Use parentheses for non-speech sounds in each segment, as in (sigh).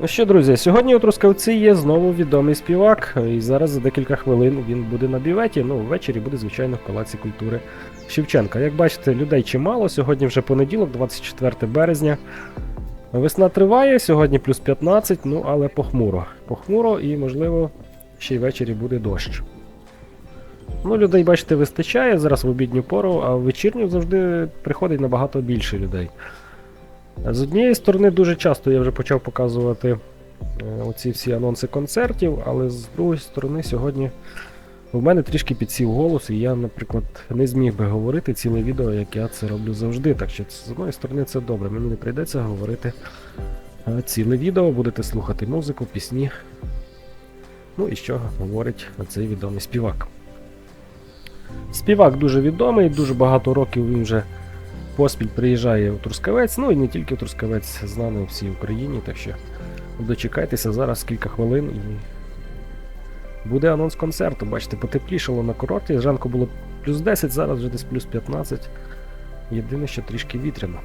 Ну що, друзі, сьогодні у Трускавці є знову відомий співак, і зараз за декілька хвилин він буде на біветі. Ну, ввечері буде, звичайно, в Палаці культури Шевченка. Як бачите, людей чимало. Сьогодні вже понеділок, 24 березня. Весна триває, сьогодні плюс 15, ну але похмуро. Похмуро і, можливо, ще й ввечері буде дощ. Ну, людей, бачите, вистачає зараз в обідню пору, а в вечірню завжди приходить набагато більше людей. З однієї сторони, дуже часто я вже почав показувати е, оці всі анонси концертів, але з другої сторони, сьогодні в мене трішки підсів голос, і я, наприклад, не зміг би говорити ціле відео, як я це роблю завжди. Так що з одної сторони це добре. Мені не прийдеться говорити е, ціле відео, будете слухати музику, пісні. Ну і що говорить цей відомий співак. Співак дуже відомий, дуже багато років він вже поспіль приїжджає у Трускавець, ну і не тільки в Трускавець, знаний у всій Україні, так що дочекайтеся зараз кілька хвилин і буде анонс концерту. Бачите, потеплішало на курорті. Зранку було плюс 10, зараз вже десь плюс 15. Єдине, що трішки вітряно.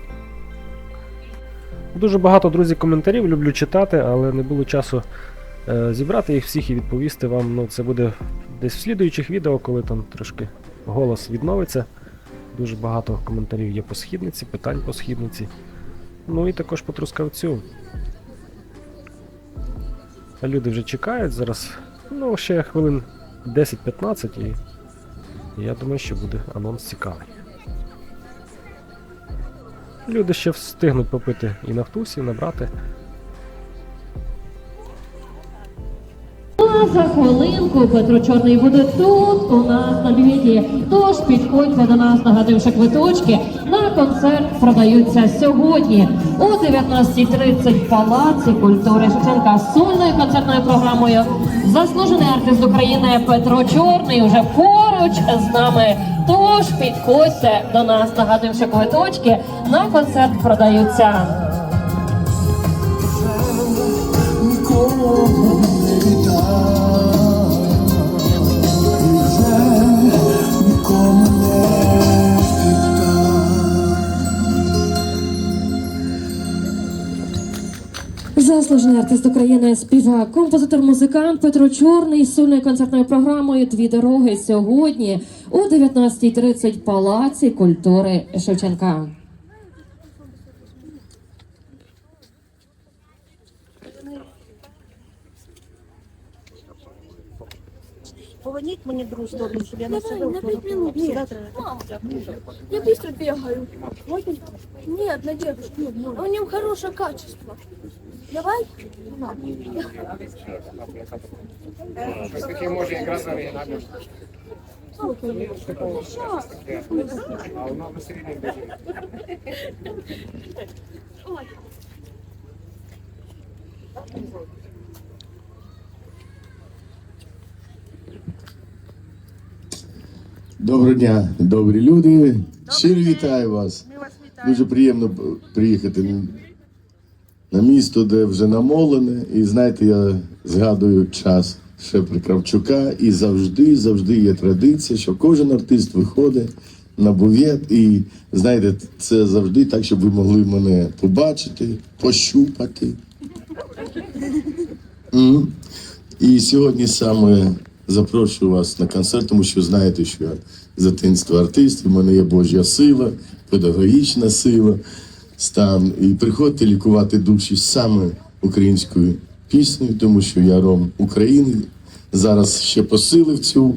Дуже багато, друзі, коментарів люблю читати, але не було часу е, зібрати їх всіх і відповісти вам. Ну, це буде десь в слідуючих відео, коли там трошки голос відновиться. Дуже багато коментарів є по східниці, питань по східниці. Ну і також по трускавцю. Люди вже чекають зараз. Ну, ще хвилин 10-15 і я думаю, що буде анонс цікавий. Люди ще встигнуть попити і на втусі, і набрати. За хвилинку Петро Чорний буде тут у нас на бівіді. Тож підходьте до нас, нагадивши квиточки. На концерт продаються сьогодні о 19.30 в Палаці культури Шевченка з сольною концертною програмою. Заслужений артист України Петро Чорний вже поруч з нами. Тож підходьте до нас, нагадивши квиточки. На концерт продаються. Заслужений артист України, співак, композитор, музикант Петро Чорний з сольною концертною програмою Дві дороги сьогодні о 19.30 в Палаці культури Шевченка. Позвонить мне друг добрый, чтобы я на Давай, себя на пять минут. Нет. Мам, я быстро бегаю. Можно? Нет, на дедушку. А у него хорошее качество. Давай? Такі може якраз оригінальні. А воно посередині буде. Доброго дня, добрі люди. Щиро вітаю вас. Дуже приємно приїхати на місто, де вже намолене. І знаєте, я згадую час ще при Кравчука, і завжди, завжди є традиція, що кожен артист виходить на бувет. І знаєте, це завжди так, щоб ви могли мене побачити, пощупати. (laughs) І сьогодні саме запрошую вас на концерт, тому що знаєте, що я з дитинства артист, в мене є Божа сила, педагогічна сила, стан. І приходьте лікувати душі саме українською піснею, тому що я ром України. Зараз ще посилив цю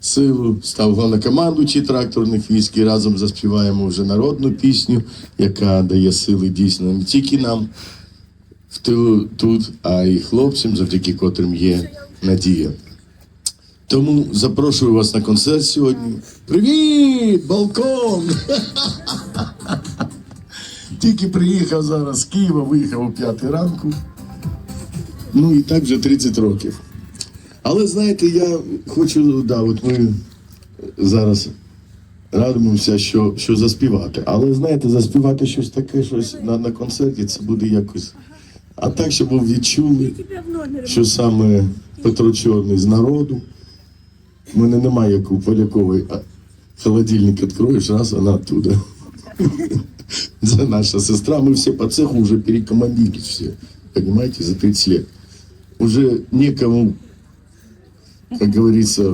силу, став головнокомандуючий тракторних військ і разом заспіваємо вже народну пісню, яка дає сили дійсно не тільки нам, в тилу тут, а й хлопцям, завдяки котрим є надія. Тому запрошую вас на концерт сьогодні. Привіт, балкон! Тільки приїхав зараз з Києва, виїхав о 5 ранку. Ну і так вже 30 років. Але знаєте, я хочу, да, от ми зараз радимося, що, що заспівати. Але знаєте, заспівати щось таке, щось на, на концерті, це буде якось. А так, щоб ви відчули, що саме Петро Чорний з народу. У мене немає як у Полякової, а холодильник відкроєш, раз вона оттуда. Це наша сестра, ми всі по цеху вже перекомандились всі. понимаете, за 30 лет. Уже некому, как говорится,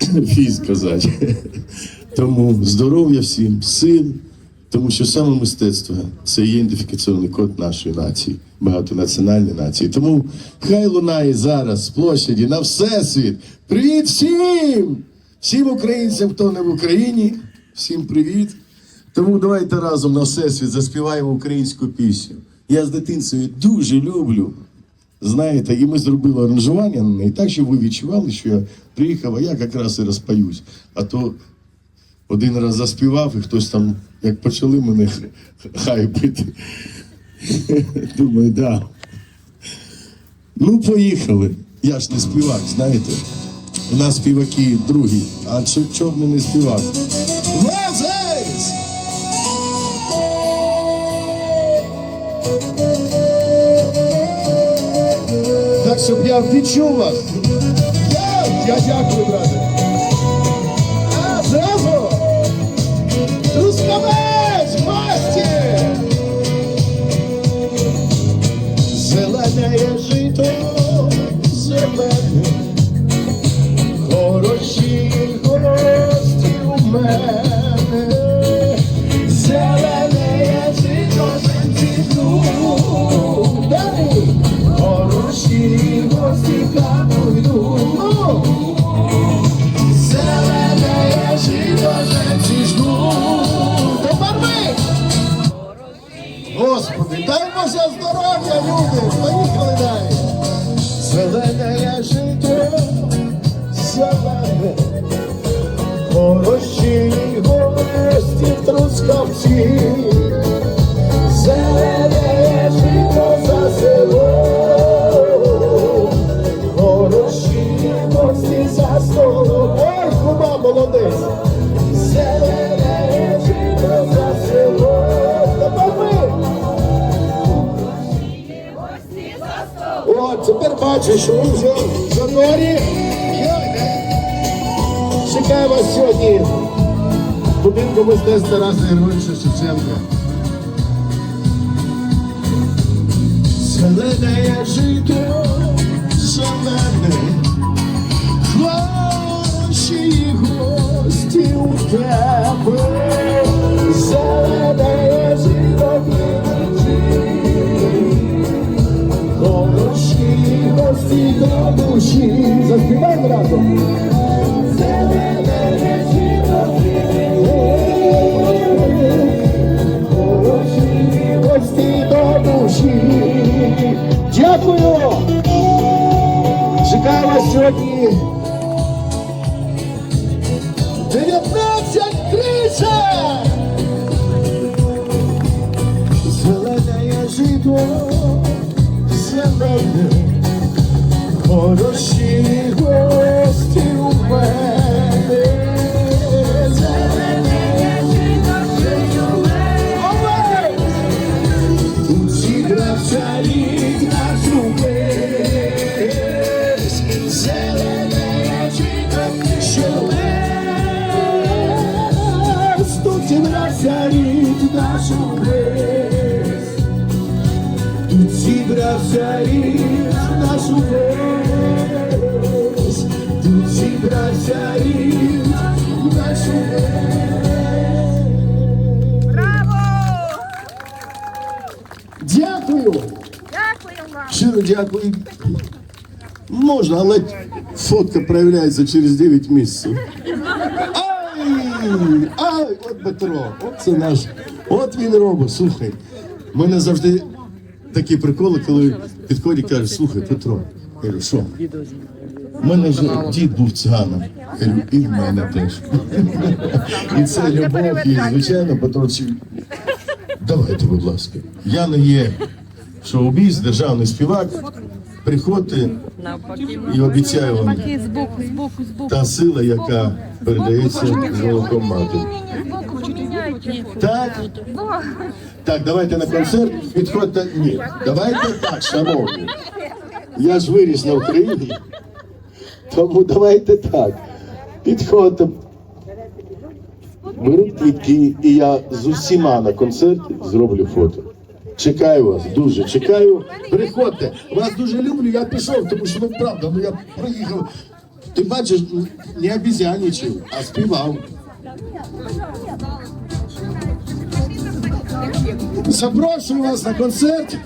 (coughs) фіз сказати. (laughs) Тому здоров'я всім, сил, Тому що саме мистецтво це є ідентифікаційний код нашої нації, багатонаціональної нації. Тому хай лунає зараз з площаді на всесвіт. Привіт всім! Всім українцям, хто не в Україні, всім привіт. Тому давайте разом на всесвіт заспіваємо українську пісню. Я з дитинствою дуже люблю. Знаєте, і ми зробили аранжування на неї так, щоб ви відчували, що я приїхав, а я якраз і розпаюсь. А то один раз заспівав, і хтось там, як почали мене хайпити. Думаю, да. Ну, поїхали. Я ж не співак, знаєте. У нас співаки другі, а чо- чорний не співак. Лазарь! Так, щоб я відчув вас. Я дякую, брате. Боже здоров'я, люди! Поїхали далі! Зелене життя, зелене, хороші гості в трускавці. Вже в занорі. Чекаю вас сьогодні будинку мистецтва Тараса Григоровича Шевченка. Зелене жито, зелене, хороші гості у тебе. Душі. Заспіваємо разом. Дякую. Чекаю вас сьогодні. 19.30! Зелене жито, зелене, хороші гості у мене. Зігрався рік наш увесь. Зелене жито, що весь. Тут зігрався рік наш увесь. Тут зібрався рік наш увесь. Дякую! Дякую вам! Щиро дякую. Можна, але фотка проявляється через 9 місяців. Ай! Ай! От Петро, от це наш. От він робить. Слухай. У мене завжди такі приколи, коли підходять і кажуть, слухай, Петро. Я кажу, що? У мене вже дід був циганом. І в мене теж. І це любов, і звичайно, Петро, давайте, будь ласка. Я не є шоу-біз, державний співак. Приходьте і обіцяю вам та сила, яка передається молоком матері. Так? Так, давайте на концерт. Підходьте. Ні, давайте так, шановні. Я ж виріс на Україні. Тому давайте так. Підходьте. Беріть квітки, і я з усіма на концерті зроблю фото. Чекаю вас, дуже чекаю. Приходьте. Вас дуже люблю, я пішов, тому що ну правда, ну я проїхав. Ти бачиш, не обізяничав, а співав. Запрошую вас на концерт.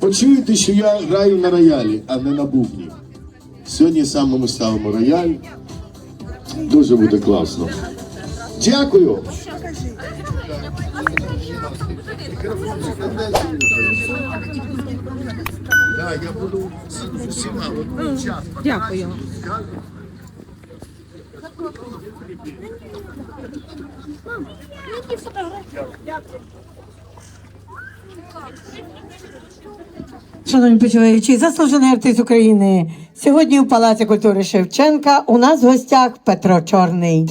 Почуєте, що я граю на роялі, а не на бубні. Сьогодні саме ми ставимо рояль. Дуже буде класно. Дякую. Я буду з усіма в одному часу. Дякую. Шановні почуваючі, заслужений артист України. Сьогодні у Палаці культури Шевченка у нас в гостях Петро Чорний.